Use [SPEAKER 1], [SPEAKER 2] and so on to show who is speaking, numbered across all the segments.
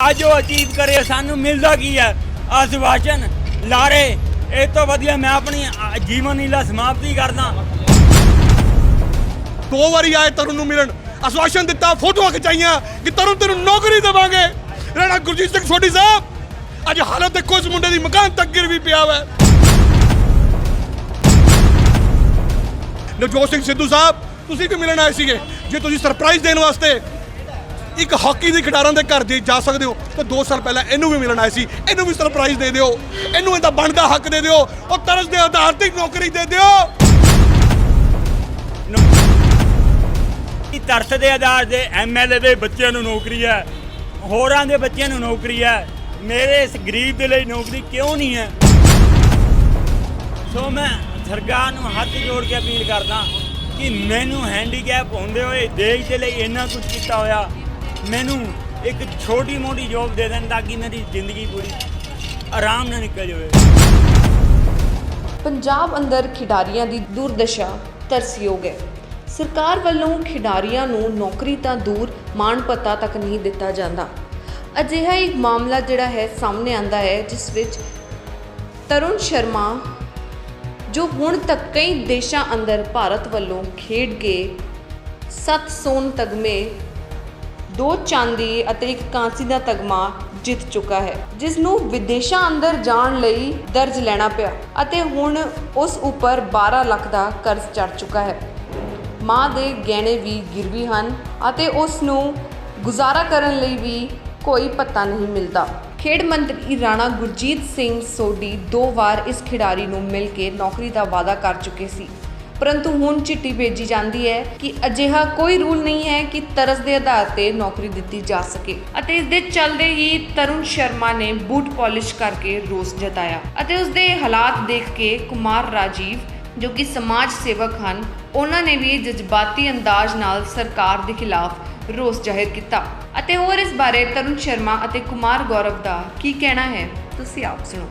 [SPEAKER 1] ਅੱਜ ਉਹ ਅਚੀਵ ਕਰੇ ਸਾਨੂੰ ਮਿਲਦਾ ਕੀ ਹੈ ਆਸ਼ਵਾਸਨ ਲਾਰੇ ਇਹ ਤੋਂ ਵਧੀਆ ਮੈਂ ਆਪਣੀ ਅ, ਜੀਵਨ ਲੀਲਾ ਸਮਾਪਤੀ ਕਰਦਾ।
[SPEAKER 2] ਦੋ ਵਾਰੀ ਆਏ ਤਰੁਣ ਨੂੰ ਮਿਲਣ। ਆਸ਼ਵਾਸਨ ਦਿੱਤਾ ਫੋਟੋਆਂ ਖਿਚਾਈਆਂ ਕਿ ਤਰੁਣ ਤੈਨੂੰ ਨੌਕਰੀ ਦੇਵਾਂਗੇ। ਰਾਣਾ ਗੁਰਜੀਤ ਸਿੰਘ ਸੋਢੀ ਸਾਹਿਬ ਅੱਜ ਹਾਲਤ ਦੇਖੋ ਇਸ ਮੁੰਡੇ ਦੀ ਮਕਾਨ ਤੱਕ ਗਿਰ ਵੀ ਪਿਆ ਵਾ। ਨਵਜੋਤ ਸਿੰਘ ਸਿੱਧੂ ਸਾਹਿਬ ਤੁਸੀਂ ਵੀ ਮਿਲਣ ਆਏ ਸੀਗੇ ਜੇ ਤੁਸੀਂ ਸਰਪ੍ਰਾਈਜ਼ ਦੇਣ ਵਾਸਤੇ। ਇੱਕ ਹਾਕੀ ਦੇ ਖਿਡਾਰਾਂ ਦੇ ਘਰ ਜੇ ਜਾ ਸਕਦੇ ਹੋ, ਤਾਂ 2 ਸਾਲ ਪਹਿਲਾਂ ਇਹਨੂੰ ਵੀ ਮਿਲਣ ਆਏ ਸੀ। ਇਹਨੂੰ ਵੀ ਸਰਪ੍ਰਾਈਜ਼ ਦੇ ਦਿਓ। ਇਹਨੂੰ ਇਹਦਾ ਬਣਦਾ ਹੱਕ ਦੇ ਦਿਓ। ਉਹ ਤਰਸ ਦੇ ਆਧਾਰ ਤੇ ਨੌਕਰੀ ਦੇ ਦਿਓ।
[SPEAKER 1] ਕਿ ਤਰਸ ਦੇ ਆਧਾਰ ਦੇ ਐਮਐਲਏ ਦੇ ਬੱਚਿਆਂ ਨੂੰ ਨੌਕਰੀ ਹੈ। ਹੋਰਾਂ ਦੇ ਬੱਚਿਆਂ ਨੂੰ ਨੌਕਰੀ ਹੈ। ਮੇਰੇ ਇਸ ਗਰੀਬ ਦੇ ਲਈ ਨੌਕਰੀ ਕਿਉਂ ਨਹੀਂ ਹੈ? ਸੋ ਮੈਂ ਸਰਕਾਰ ਨੂੰ ਹੱਥ ਜੋੜ ਕੇ ਅਪੀਲ ਕਰਦਾ ਕਿ ਮੈਨੂੰ ਹੈਂਡੀਕੈਪ ਹੁੰਦੇ ਹੋਏ ਦੇਸ਼ ਦੇ ਲਈ ਇੰਨਾ ਕੁਝ ਕੀਤਾ ਹੋਇਆ ਮੈਨੂੰ ਇੱਕ ਛੋਟੀ ਮੋਟੀ ਜੋਬ ਦੇ ਦੇਣ ਤਾਂ ਕਿ ਮੇਰੀ ਜ਼ਿੰਦਗੀ ਪੂਰੀ ਆਰਾਮ ਨਾਲ ਨਿਕਲ ਜਾਵੇ।
[SPEAKER 3] ਪੰਜਾਬ ਅੰਦਰ ਖਿਡਾਰੀਆਂ ਦੀ ਦੁਰਦਸ਼ਾ ਤਰਸਯੋਗ ਹੈ ਸਰਕਾਰ ਵੱਲੋਂ ਖਿਡਾਰੀਆਂ ਨੂੰ ਨੌਕਰੀ ਤਾਂ ਦੂਰ, ਮਾਣ ਪਤਾ ਤੱਕ ਨਹੀਂ ਦਿੱਤਾ ਜਾਂਦਾ। ਅਜਿਹਾ ਇੱਕ ਮਾਮਲਾ ਜਿਹੜਾ ਹੈ ਸਾਹਮਣੇ ਆਂਦਾ ਹੈ, ਜਿਸ ਵਿੱਚ ਤਰੁਣ ਸ਼ਰਮਾ, ਜੋ ਹੁਣ ਤੱਕ ਕਈ ਦੇਸ਼ਾਂ ਅੰਦਰ ਭਾਰਤ ਵੱਲੋਂ ਖੇਡ ਕੇ 7 ਸੋਨ ਤਗਮੇ ਦੋ ਚਾਂਦੀ ਅਤੇ ਇੱਕ ਕਾਂਸੀ ਦਾ ਤਗਮਾ ਜਿੱਤ ਚੁੱਕਾ ਹੈ, ਜਿਸ ਨੂੰ ਵਿਦੇਸ਼ਾਂ ਅੰਦਰ ਜਾਣ ਲਈ ਦਰਜ ਲੈਣਾ ਪਿਆ ਅਤੇ ਹੁਣ ਉਸ ਉੱਪਰ 12 ਲੱਖ ਦਾ ਕਰਜ਼ ਚੜ ਚੁੱਕਾ ਹੈ। ਮਾਂ ਦੇ ਗਹਿਣੇ ਵੀ ਗਿਰਵੀ ਹਨ ਅਤੇ ਉਸ ਨੂੰ ਗੁਜ਼ਾਰਾ ਕਰਨ ਲਈ ਵੀ ਕੋਈ ਪਤਾ ਨਹੀਂ ਮਿਲਦਾ। ਖੇਡ ਮੰਤਰੀ ਰਾਣਾ ਗੁਰਜੀਤ ਸਿੰਘ ਸੋਢੀ ਦੋ ਵਾਰ ਇਸ ਖਿਡਾਰੀ ਨੂੰ ਮਿਲ ਕੇ ਨੌਕਰੀ ਦਾ ਵਾਅਦਾ ਕਰ ਚੁੱਕੇ ਸੀ। ਪਰੰਤੂ ਹੁਣ ਚਿੱਠੀ ਭੇਜੀ ਜਾਂਦੀ ਹੈ ਕਿ ਅਜਿਹਾ ਕੋਈ ਰੂਲ ਨਹੀਂ ਹੈ ਕਿ ਤਰਸ ਦੇ ਆਧਾਰ ਤੇ ਨੌਕਰੀ ਦਿੱਤੀ ਜਾ ਸਕੇ। ਅਤੇ ਇਸ ਦੇ ਚੱਲਦੇ ਹੀ ਤਰੁਣ ਸ਼ਰਮਾ ਨੇ ਬੂਟ ਪਾਲਿਸ਼ ਕਰਕੇ ਰੋਸ ਜਤਾਇਆ ਅਤੇ ਉਸ ਦੇ ਹਾਲਾਤ ਦੇਖ ਕੇ ਕੁਮਾਰ ਰਾਜੀਵ, ਜੋ ਕਿ ਸਮਾਜ ਸੇਵਕ ਹਨ, ਉਹਨਾਂ ਨੇ ਵੀ ਜਜ਼ਬਾਤੀ ਅੰਦਾਜ਼ ਨਾਲ ਸਰਕਾਰ ਦੇ ਖਿਲਾਫ ਰੋਸ ਜ਼ਾਹਿਰ ਕੀਤਾ। ਅਤੇ ਹੋਰ ਇਸ ਬਾਰੇ ਤਰੁਣ ਸ਼ਰਮਾ ਅਤੇ ਕੁਮਾਰ ਗੌਰਵ ਦਾ ਕੀ ਕਹਿਣਾ ਹੈ, ਤੁਸੀਂ ਆਪ ਸੁਣੋ।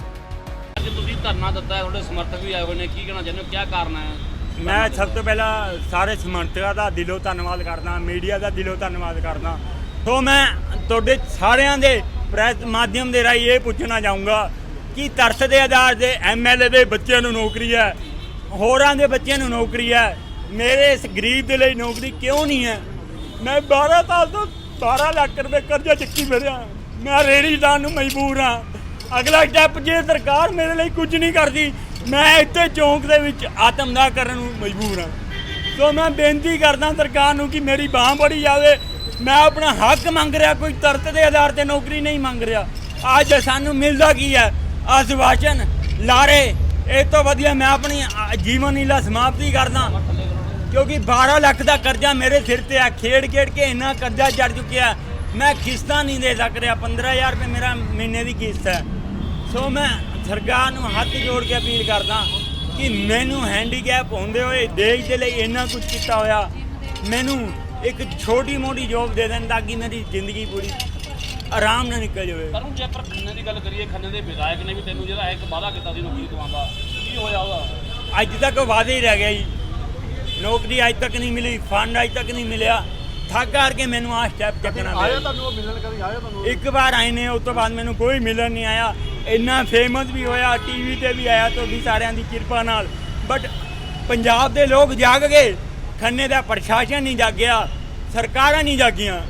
[SPEAKER 4] ਅੱਜ ਤੁਸੀਂ ਧਰਨਾ ਦਿੱਤਾ ਹੈ ਤੁਹਾਡੇ ਸਮਰਥਕ ਵੀ ਆਏ ਹੋਏ ਨੇ, ਕੀ ਕਹਿਣਾ ਚਾਹੁੰਦੇ ਹੋ? ਕੀ ਕਾਰਨ ਹੈ?
[SPEAKER 1] ਮੈਂ ਸਭ ਤੋਂ ਪਹਿਲਾਂ ਸਾਰੇ ਸਮਰਥਕਾਂ ਦਾ ਦਿਲੋਂ ਧੰਨਵਾਦ ਕਰਦਾ, ਮੀਡੀਆ ਦਾ ਦਿਲੋਂ ਧੰਨਵਾਦ ਕਰਦਾ। ਸੋ ਮੈਂ ਤੁਹਾਡੇ ਸਾਰਿਆਂ ਦੇ ਪ੍ਰੈਸ ਮਾਧਿਅਮ ਦੇ ਰਾਹੀਂ ਇਹ ਪੁੱਛਣਾ ਚਾਹੂੰਗਾ ਕਿ ਤਰਸ ਦੇ ਆਧਾਰ ਦੇ ਐਮਐਲਏ ਦੇ ਬੱਚਿਆਂ ਨੂੰ ਨੌਕਰੀ ਹੈ, ਹੋਰਾਂ ਦੇ ਬੱਚਿਆਂ ਨੂੰ ਨੌਕਰੀ ਹੈ, ਮੇਰੇ ਇਸ ਗਰੀਬ ਦੇ ਲਈ ਨੌਕਰੀ ਕਿਉਂ ਨਹੀਂ ਹੈ? ਮੈਂ 12 ਸਾਲ ਤੋਂ 12 ਲੱਖ ਰੁਪਏ ਕਰਜ਼ਾ ਚੱਕੀ ਫਿਰਿਆ, ਮੈਂ ਰੇੜੀਦਾਰ ਨੂੰ ਮਜਬੂਰ ਹਾਂ। ਅਗਲਾ ਸਟੈਪ ਜੇ ਸਰਕਾਰ ਮੇਰੇ ਲਈ ਕੁਝ ਨਹੀਂ ਕਰਦੀ ਮੈਂ ਇੱਥੇ ਚੌਂਕ ਦੇ ਵਿੱਚ ਆਤਮਦਾਹ ਕਰਨ ਨੂੰ ਮਜਬੂਰ ਹਾਂ। ਸੋ ਮੈਂ ਬੇਨਤੀ ਕਰਦਾ ਸਰਕਾਰ ਨੂੰ ਕਿ ਮੇਰੀ ਬਾਹ ਬੜੀ ਜਾਵੇ। ਮੈਂ ਆਪਣਾ ਹੱਕ ਮੰਗ ਰਿਹਾ, ਕੋਈ ਤਰਤ ਦੇ ਆਧਾਰ ਤੇ ਨੌਕਰੀ ਨਹੀਂ ਮੰਗ ਰਿਹਾ। ਅੱਜ ਸਾਨੂੰ ਮਿਲਦਾ ਕੀ ਹੈ? ਆਸ਼ਵਾਸਨ, ਲਾਰੇ। ਇਹ ਤੋਂ ਵਧੀਆ ਮੈਂ ਆਪਣੀ ਜੀਵਨ ਲੀਲਾ ਸਮਾਪਤੀ ਕਰਦਾ। ਕਿਉਂਕਿ 12 ਲੱਖ ਦਾ ਕਰਜ਼ਾ ਮੇਰੇ ਸਿਰ ਤੇ ਆ। ਖੇਡ ਖੇਡ ਕੇ ਇੰਨਾ ਕਰਜ਼ਾ ਚੜ ਚੁੱਕਿਆ ਮੈਂ ਕਿਸ਼ਤਾਂ ਨਹੀਂ ਦੇ ਸਕ ਰਿਹਾ। 15000 ਰੁਪਏ ਮੇਰਾ ਮਹੀਨੇ ਦੀ ਕਿਸ਼ਤ ਹੈ। ਸੋ ਮੈਂ ਸਰਕਾਰ ਨੂੰ ਹੱਥ ਜੋੜ ਕੇ ਅਪੀਲ ਕਰਦਾ ਕਿ ਮੈਨੂੰ ਹੈਂਡੀਕੈਪ ਹੁੰਦੇ ਹੋਏ ਦੇਸ਼ ਦੇ ਲਈ ਇੰਨਾ ਕੁਝ ਕੀਤਾ ਹੋਇਆ ਮੈਨੂੰ ਇੱਕ ਛੋਟੀ ਮੋਟੀ ਜੋਬ ਦੇ ਦੇਣ ਤਾਂ ਕਿ ਮੇਰੀ ਜ਼ਿੰਦਗੀ ਪੂਰੀ ਆਰਾਮ ਨਾਲ ਨਿਕਲ ਜਾਵੇ।
[SPEAKER 4] ਕਰੂੰ ਜੇ ਆਪਾਂ ਖੰਨੇ ਦੀ ਗੱਲ ਕਰੀਏ ਖੰਨੇ ਦੇ ਵਿਧਾਇਕ ਨੇ ਵੀ ਤੈਨੂੰ ਜਿਹੜਾ ਇੱਕ ਵਾਅਦਾ ਕੀਤਾ ਸੀ ਨੌਕਰੀ ਦਿਵਾਉਣ ਦਾ ਕੀ ਹੋਇਆ ਉਹਦਾ?
[SPEAKER 1] ਅੱਜ ਤੱਕ ਵਾਅਦੇ ਹੀ ਰਹਿ ਗਿਆ ਜੀ। ਨੌਕਰੀ ਅੱਜ ਤੱਕ ਨਹੀਂ ਮਿਲੀ ਫੰਡ ਅੱਜ ਤੱਕ ਨਹੀਂ ਮਿਲਿਆ। ਥੱਕ ਕਰਕੇ ਮੈਨੂੰ ਆ ਸਟੈਪ ਚੱਕਣਾ ਪਿਆ
[SPEAKER 2] ਤੁਹਾਨੂੰ ਉਹ ਮਿਲਣ ਕਦੀ? ਆਇਆ ਤੁਹਾਨੂੰ
[SPEAKER 1] ਇੱਕ ਵਾਰ ਆਏ ਨੇ ਉਸ ਤੋਂ ਬਾਅਦ ਮੈਨੂੰ ਕੋਈ ਮਿਲਣ ਨਹੀਂ ਆਇਆ। ਇੰਨਾ ਫੇਮਸ ਵੀ ਹੋਇਆ ਟੀਵੀ ਤੇ ਵੀ ਆਇਆ ਤੁਹਾਡੀ ਸਾਰਿਆਂ ਦੀ ਕਿਰਪਾ ਨਾਲ ਬਟ ਪੰਜਾਬ ਦੇ ਲੋਕ ਜਾਗ ਗਏ ਖੰਨੇ ਦਾ ਪ੍ਰਸ਼ਾਸਨ ਨਹੀਂ ਜਾਗਿਆ ਸਰਕਾਰਾਂ ਨਹੀਂ ਜਾਗੀਆਂ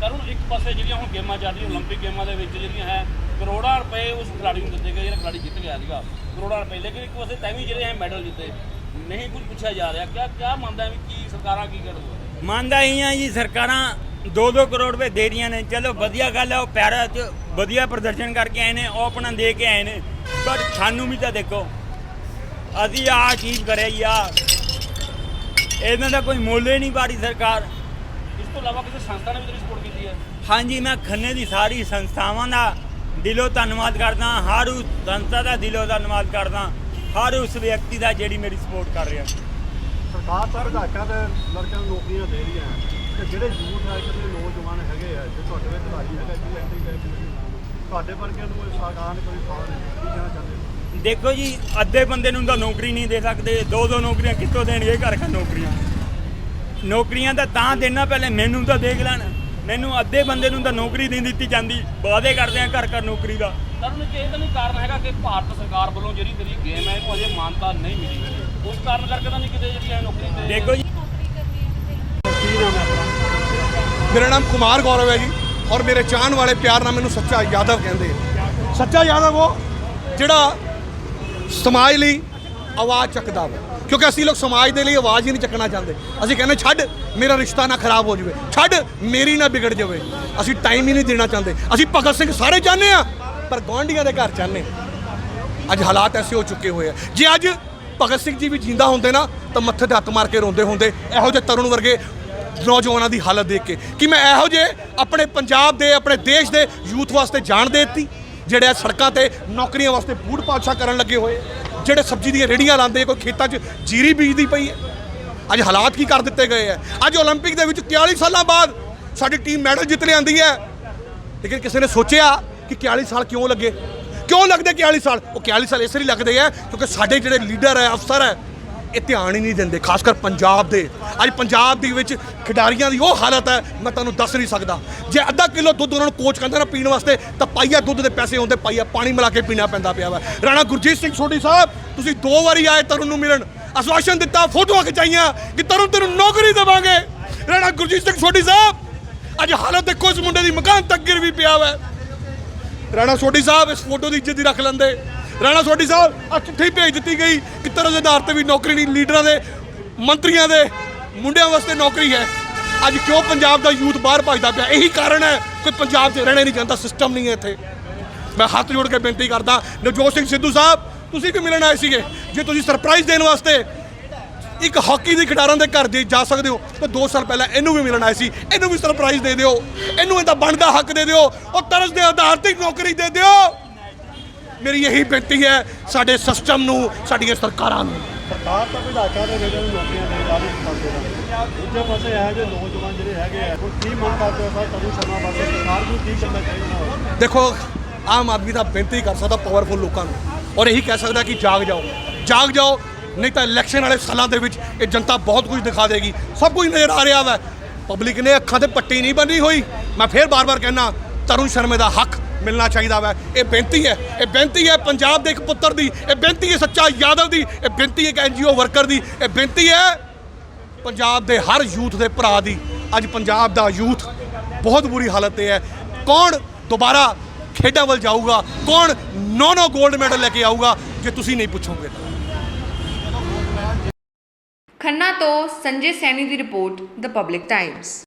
[SPEAKER 4] ਕਰੂੰ ਇੱਕ ਪਾਸੇ ਜਿਹੜੀਆਂ ਹੁਣ ਗੇਮਾਂ ਚੱਲ ਰਹੀਆਂ 올림픽 ਗੇਮਾਂ ਦੇ ਵਿੱਚ ਜਿਹੜੀਆਂ ਹੈ ਕਰੋੜਾਂ ਰੁਪਏ ਉਸ ਖਿਡਾਰੀ ਨੂੰ ਦਿੱਤੇ ਗਏ ਜਿਹੜਾ ਖਿਡਾਰੀ ਜਿੱਤ ਗਿਆ ਸੀਗਾ ਕਰੋੜਾਂ ਰੁਪਏ ਲੇਕਿਨ ਇੱਕ ਪਾਸੇ ਤੈਨੂੰ ਜਿਹੜੇ ਹੈ ਮੈਡਲ ਜਿੱਤੇ ਨਹੀਂ ਕੁਝ ਪੁੱਛਿਆ ਜਾ ਰਿਹਾ ਕਿਆ ਕਿਆ ਮੰਨਦਾ ਹੈ ਵੀ ਕੀ ਸਰਕਾਰਾਂ ਕੀ ਕਰਨ
[SPEAKER 1] ਮੰਨਦਾ ਹੀ ਆ ਜੀ ਸਰਕਾਰਾਂ 2-2 ਕਰੋੜ ਰੁਪਏ ਦੇ ਰਹੀਆਂ ਨੇ। ਚਲੋ ਵਧੀਆ ਗੱਲ ਹੈ ਉਹ ਪੈਰਾ ਚ ਵਧੀਆ ਪ੍ਰਦਰਸ਼ਨ ਕਰਕੇ ਆਏ ਨੇ ਉਹ ਆਪਣਾ ਦੇ ਕੇ ਆਏ ਨੇ। ਬਟ ਸਾਨੂੰ ਵੀ ਤਾਂ ਦੇਖੋ ਅਸੀਂ ਆ ਚੀਜ਼ ਕਰਿਆ ਜੀ ਆ। ਇਹਨਾਂ ਦਾ ਕੋਈ ਮੁੱਲ ਹੀ ਨਹੀਂ ਪਾਰੀ ਸਰਕਾਰ।
[SPEAKER 4] ਇਸ ਤੋਂ ਇਲਾਵਾ ਕਿਸੇ ਸੰਸਥਾ ਨੇ ਵੀ ਤੇਰੀ ਸਪੋਰਟ ਕੀਤੀ ਹੈ?
[SPEAKER 1] ਹਾਂਜੀ ਮੈਂ ਖੰਨੇ ਦੀ ਸਾਰੀ ਸੰਸਥਾਵਾਂ ਦਾ ਦਿਲੋਂ ਧੰਨਵਾਦ ਕਰਦਾ ਹਰ ਉਸ ਸੰਸਥਾ ਦਾ ਦਿਲੋਂ ਧੰਨਵਾਦ ਕਰਦਾ ਹਰ ਉਸ ਵਿਅਕਤੀ ਦਾ ਜਿਹੜੀ ਮੇਰੀ ਸਪੋਰਟ ਕਰ ਰਿਹਾ।
[SPEAKER 5] ਸਰਕਾਰ ਤਾਂ ਵਿਧਾਇਕਾਂ ਦੇ ਲੜਕਿਆਂ ਨੂੰ ਨੌਕਰੀਆਂ ਦੇ ਰਹੀ ਹੈ। ਤੇ ਜਿਹੜੇ ਯੂਥ ਹੈ ਜਿਹੜੇ ਨੌਜਵਾਨ ਹੈਗੇ ਆ ਜੇ ਤੁਹਾਡੇ ਵਿੱਚ ਖਿਡਾਰੀ ਹੈਗਾ ਜੀ ਐਕਟਿਵ ਟਾਈਪ ਤੁਹਾਡੇ ਵਰਗਿਆਂ ਨੂੰ ਇਹ ਸਰਕਾਰ ਨੇ ਕੋਈ ਫਾਲ ਨਹੀਂ ਕੀ ਕਹਿਣਾ ਚਾਹੁੰਦੇ ਹੋ?
[SPEAKER 1] ਦੇਖੋ ਜੀ ਅੱਧੇ ਬੰਦੇ ਨੂੰ ਤਾਂ ਨੌਕਰੀ ਨਹੀਂ ਦੇ ਸਕਦੇ ਦੋ ਦੋ ਨੌਕਰੀਆਂ ਕਿੱਥੋਂ ਦੇਣਗੇ ਘਰ ਘਰ ਨੌਕਰੀਆਂ? ਨੌਕਰੀਆਂ ਤਾਂ ਤਾਂ ਦੇਣਾ ਪਹਿਲੇ ਮੈਨੂੰ ਤਾਂ ਦੇਖ ਲੈਣ। ਮੈਨੂੰ ਅੱਧੇ ਬੰਦੇ ਨੂੰ ਤਾਂ ਨੌਕਰੀ ਨਹੀਂ ਦਿੱਤੀ ਜਾਂਦੀ ਵਾਅਦੇ ਕਰਦੇ ਆ ਘਰ ਘਰ ਨੌਕਰੀ ਦਾ।
[SPEAKER 4] ਤੁਹਾਨੂੰ ਕਿ ਇਹ ਤਾਂ ਨਹੀਂ ਕਾਰਨ ਹੈਗਾ ਕਿ ਭਾਰਤ ਸਰਕਾਰ ਵੱਲੋਂ ਜਿਹੜੀ ਤੇਰੀ ਗੇਮ ਹੈ ਇਹਨੂੰ ਅਜੇ ਮਾਨਤਾ ਨਹੀਂ ਮਿਲੀ। ਉਸ ਕਾਰਨ ਕਰਕੇ ਤਾਂ ਨਹੀਂ ਕਿਤੇ ਜਿਹੜੀ ਹੈ ਨੌਕਰੀ ਤੇ
[SPEAKER 1] ਦੇਖੋ ਜੀ।
[SPEAKER 5] ਕੀ ਨਾਮ ਹੈ ਆਪਣਾ?
[SPEAKER 2] ਮੇਰਾ ਨਾਮ ਕੁਮਾਰ ਗੌਰਵ ਹੈ ਜੀ ਔਰ ਮੇਰੇ ਚਾਹਣ ਵਾਲੇ ਪਿਆਰ ਨਾਲ ਮੈਨੂੰ ਸੱਚਾ ਯਾਦਵ ਕਹਿੰਦੇ ਆ। ਸੱਚਾ ਯਾਦਵ ਉਹ ਜਿਹੜਾ ਸਮਾਜ ਲਈ ਆਵਾਜ਼ ਚੱਕਦਾ ਵਾ। ਕਿਉਂਕਿ ਅਸੀਂ ਲੋਕ ਸਮਾਜ ਦੇ ਲਈ ਆਵਾਜ਼ ਹੀ ਨਹੀਂ ਚੱਕਣਾ ਚਾਹੁੰਦੇ। ਅਸੀਂ ਕਹਿੰਦੇ, ਛੱਡ, ਮੇਰਾ ਰਿਸ਼ਤਾ ਨਾ ਖਰਾਬ ਹੋ ਜਾਵੇ। ਛੱਡ, ਮੇਰੀ ਨਾ ਵਿਗੜ ਜਾਵੇ। ਅਸੀਂ ਟਾਈਮ ਹੀ ਨਹੀਂ ਦੇਣਾ ਚਾਹੁੰਦੇ। ਅਸੀਂ ਭਗਤ ਸਿੰਘ ਸਾਰੇ ਚਾਹੁੰਦੇ ਆ ਪਰ ਗੁਆਂਢੀਆਂ ਦੇ ਘਰ ਚਾਹੁੰਦੇ ਅੱਜ ਹਾਲਾਤ ਐਸੇ ਹੋ ਚੁੱਕੇ ਹੋਏ ਆ। ਜੇ ਅੱਜ ਭਗਤ ਸਿੰਘ ਜੀ ਵੀ ਜਿੰਦਾ ਹੁੰਦੇ ਨਾ, ਤਾਂ ਮੱਥੇ ਤੇ ਹੱਥ ਮਾਰ ਕੇ ਰੋਂਦੇ ਹੁੰਦੇ। ਇਹੋ ਜਿਹੇ ਤਰੁਣ ਵਰਗੇ ਨੌਜਵਾਨਾਂ ਦੀ ਹਾਲਤ ਦੇਖ ਕੇ ਕਿ ਮੈਂ ਇਹੋ ਜਿਹੇ ਆਪਣੇ ਪੰਜਾਬ ਦੇ ਆਪਣੇ ਦੇਸ਼ ਦੇ ਯੂਥ ਵਾਸਤੇ ਜਾਣ ਦੇ ਦਿੱਤੀ ਜਿਹੜੇ ਆ ਸੜਕਾਂ ਤੇ ਨੌਕਰੀਆਂ ਵਾਸਤੇ ਬੂਟ ਪਾਛਾ ਕਰਨ ਲੱਗੇ ਹੋਏ ਜਿਹੜੇ ਸਬਜ਼ੀ ਦੀਆਂ ਰੇੜੀਆਂ ਲਾਉਂਦੇ ਕੋਈ ਖੇਤਾਂ 'ਚ ਜੀਰੀ ਬੀਜਦੀ ਪਈ ਹੈ ਅੱਜ ਹਾਲਾਤ ਕੀ ਕਰ ਦਿੱਤੇ ਗਏ ਆ ਅੱਜ 올림픽 ਦੇ ਵਿੱਚ 41 ਸਾਲਾਂ ਬਾਅਦ ਸਾਡੀ ਟੀਮ ਮੈਡਲ ਜਿੱਤ ਲਿਆਂਦੀ ਹੈ ਲੇਕਿਨ ਕਿਸੇ ਨੇ ਸੋਚਿਆ ਕਿ 41 ਸਾਲ ਕਿਉਂ ਲੱਗੇ ਕਿਉਂ ਲੱਗਦੇ 41 ਸਾਲ ਉਹ 41 ਸਾਲ ਇਸ ਲਈ ਲੱਗਦੇ ਆ ਕਿਉਂਕਿ ਸਾਡੇ ਜਿਹੜੇ ਲੀਡਰ ਹੈ ਅਫਸਰ ਹੈ ਇਹ ਧਿਆਨ ਹੀ ਨਹੀਂ ਦਿੰਦੇ, ਖਾਸ ਕਰ ਪੰਜਾਬ ਦੇ। ਅੱਜ ਪੰਜਾਬ ਦੇ ਵਿੱਚ ਖਿਡਾਰੀਆਂ ਦੀ ਉਹ ਹਾਲਤ ਹੈ, ਮੈਂ ਤੁਹਾਨੂੰ ਦੱਸ ਨਹੀਂ ਸਕਦਾ। ਜੇ ਅੱਧਾ ਕਿਲੋ ਦੁੱਧ ਉਹਨਾਂ ਨੂੰ ਕੋਚ ਕਹਿੰਦਾ ਨਾ ਪੀਣ ਵਾਸਤੇ, ਤਾਂ ਪਾਈਆ ਦੁੱਧ ਦੇ ਪੈਸੇ ਹੁੰਦੇ ਪਾਈਆ ਪਾਣੀ ਮਿਲਾ ਕੇ ਪੀਣਾ ਪੈਂਦਾ ਪਿਆ ਵਾ। ਰਾਣਾ ਗੁਰਜੀਤ ਸਿੰਘ ਸੋਢੀ ਸਾਹਿਬ, ਤੁਸੀਂ ਦੋ ਵਾਰੀ ਆਏ ਤਰੁਣ ਨੂੰ ਮਿਲਣ। ਆਸ਼ਵਾਸਨ ਦਿੱਤਾ, ਫੋਟੋਆਂ ਖਿਚਾਈਆਂ ਕਿ ਤਰੁਣ ਤੈਨੂੰ ਨੌਕਰੀ ਦੇਵਾਂਗੇ। ਰਾਣਾ ਗੁਰਜੀਤ ਸਿੰਘ ਸੋਢੀ ਸਾਹਿਬ, ਅੱਜ ਹਾਲਤ ਦੇਖੋ, ਇਸ ਮੁੰਡੇ ਦੀ ਮਕਾਨ ਤੱਕ ਗਿਰ ਵੀ ਪਿਆ ਵਾ। ਰਾਣਾ ਸੋਢੀ ਸਾਹਿਬ, ਇਸ ਫੋਟੋ ਦੀ ਇੱਜ਼ਤ ਹੀ ਰੱਖ ਲੈਂਦੇ। ਰਾਣਾ ਸੋਢੀ ਸਾਹਿਬ ਆ ਚਿੱਠੀ ਭੇਜ ਦਿੱਤੀ ਗਈ ਕਿ ਤਰ੍ਹਾਂ ਦੇ ਆਧਾਰ ਤੇ ਵੀ ਨੌਕਰੀ ਨਹੀਂ, ਲੀਡਰਾਂ ਦੇ, ਮੰਤਰੀਆਂ ਦੇ, ਮੁੰਡਿਆਂ ਵਾਸਤੇ ਨੌਕਰੀ ਹੈ। ਅੱਜ ਕਿਉਂ ਪੰਜਾਬ ਦਾ ਯੂਥ ਬਾਹਰ ਭੱਜਦਾ ਪਿਆ? ਇਹੀ ਕਾਰਨ ਹੈ ਕਿ ਪੰਜਾਬ 'ਚ ਰਹਿਣਾ ਨਹੀਂ ਜਾਂਦਾ ਸਿਸਟਮ ਨਹੀਂ ਹੈ ਇੱਥੇ। ਮੈਂ ਹੱਥ ਜੋੜ ਕੇ ਬੇਨਤੀ ਕਰਦਾ, ਨਵਜੋਤ ਸਿੰਘ ਸਿੱਧੂ ਸਾਹਿਬ, ਤੁਸੀਂ ਕਿ ਮਿਲਣ ਆਏ ਸੀਗੇ? ਜੇ ਤੁਸੀਂ ਸਰਪ੍ਰਾਈਜ਼ ਦੇਣ ਵਾਸਤੇ ਇੱਕ ਹਾਕੀ ਦੇ ਖਿਡਾਰਾਂ ਦੇ ਘਰ ਦੇ ਜਾ ਸਕਦੇ ਹੋ, ਤਾਂ 2 ਸਾਲ ਪਹਿਲਾਂ ਇਹਨੂੰ ਵੀ ਮਿਲਣ ਆਏ ਸੀ। ਇਹਨੂੰ ਵੀ ਸਰਪ੍ਰਾਈਜ਼ ਦੇ ਦਿਓ। ਇਹਨੂੰ ਇਹਦਾ ਬਣਦਾ ਹੱਕ ਦੇ ਦਿਓ। ਉਹ ਤਰਸ ਦੇ ਆਧਾਰ ਤੇ ਨੌਕਰੀ ਦੇ ਦਿਓ। ਮੇਰੀ ਇਹੀ ਬੇਨਤੀ ਹੈ ਸਾਡੇ ਸਿਸਟਮ ਨੂੰ ਸਾਡੀਆਂ ਸਰਕਾਰਾਂ ਨੂੰ।
[SPEAKER 5] ਸਰਕਾਰ ਤਾਂ ਵਿਧਾਇਕਾਂ ਦੇ ਜਿਹੜੇ ਨੂੰ ਨੌਕਰੀਆਂ ਦੇਣ ਦਾ ਵੀ ਪਾਸੇ ਦਾ ਦੂਜੇ ਪਾਸੇ ਇਹ ਜਿਹੇ ਨੌਜਵਾਨ ਜਿਹੜੇ ਹੈਗੇ ਆ ਉਹ ਕੀ ਮੰਗ ਕਰਦੇ ਹੋ ਸਰ ਤਰੂ ਸ਼ਰਮਾ ਵਾਸਤੇ ਸਰਕਾਰ ਨੂੰ ਕੀ ਕਰਨਾ ਚਾਹੀਦਾ?
[SPEAKER 2] ਦੇਖੋ ਆਮ ਆਦਮੀ ਤਾਂ ਬੇਨਤੀ ਕਰ ਸਕਦਾ ਪਾਵਰਫੁਲ ਲੋਕਾਂ ਨੂੰ ਔਰ ਇਹੀ ਕਹਿ ਸਕਦਾ ਕਿ ਜਾਗ ਜਾਓ। ਜਾਗ ਜਾਓ ਨਹੀਂ ਤਾਂ ਇਲੈਕਸ਼ਨ ਵਾਲੇ ਸਾਲਾਂ ਦੇ ਵਿੱਚ ਇਹ ਜਨਤਾ ਬਹੁਤ ਕੁਝ ਦਿਖਾ ਦੇਗੀ। ਸਭ ਕੁਝ ਨਜ਼ਰ ਆ ਰਿਹਾ ਵਾ। ਪਬਲਿਕ ਨੇ ਅੱਖਾਂ ਤੇ ਪੱਟੀ ਨਹੀਂ ਬੰਨੀ ਹੋਈ। ਮੈਂ ਫੇਰ ਬਾਰ-ਬਾਰ ਕਹਿਣਾ ਤਰੁਣ ਸ਼ਰਮੇ ਦਾ ਹੱਕ ਮਿਲਣਾ ਚਾਹੀਦਾ ਵਾ। ਇਹ ਬੇਨਤੀ ਹੈ, ਇਹ ਬੇਨਤੀ ਹੈ ਪੰਜਾਬ ਦੇ ਇੱਕ ਪੁੱਤਰ ਦੀ, ਇਹ ਬੇਨਤੀ ਹੈ ਸੱਚਾ ਯਾਦਵ ਦੀ, ਇਹ ਬੇਨਤੀ ਹੈ ਇੱਕ ਐਨਜੀਓ ਵਰਕਰ ਦੀ, ਇਹ ਬੇਨਤੀ ਹੈ ਪੰਜਾਬ ਦੇ ਹਰ ਯੂਥ ਦੇ ਭਰਾ ਦੀ। ਅੱਜ ਪੰਜਾਬ ਦਾ ਯੂਥ ਬਹੁਤ ਬੁਰੀ ਹਾਲਤ ਤੇ ਹੈ। ਕੌਣ ਦੁਬਾਰਾ ਖੇਡਾਂ ਵੱਲ ਜਾਊਗਾ? ਕੌਣ ਨੌ ਨੌ 골ਡ ਮੈਡਲ ਲੈ ਕੇ ਆਊਗਾ? ਜੇ ਤੁਸੀਂ ਨਹੀਂ ਪੁੱਛੋਗੇ
[SPEAKER 3] ਖੰਨਾ ਤੋਂ ਸੰਜੇ ਸੈਣੀ ਦੀ ਰਿਪੋਰਟ ਦ ਪਬਲਿਕ ਟਾਈਮਸ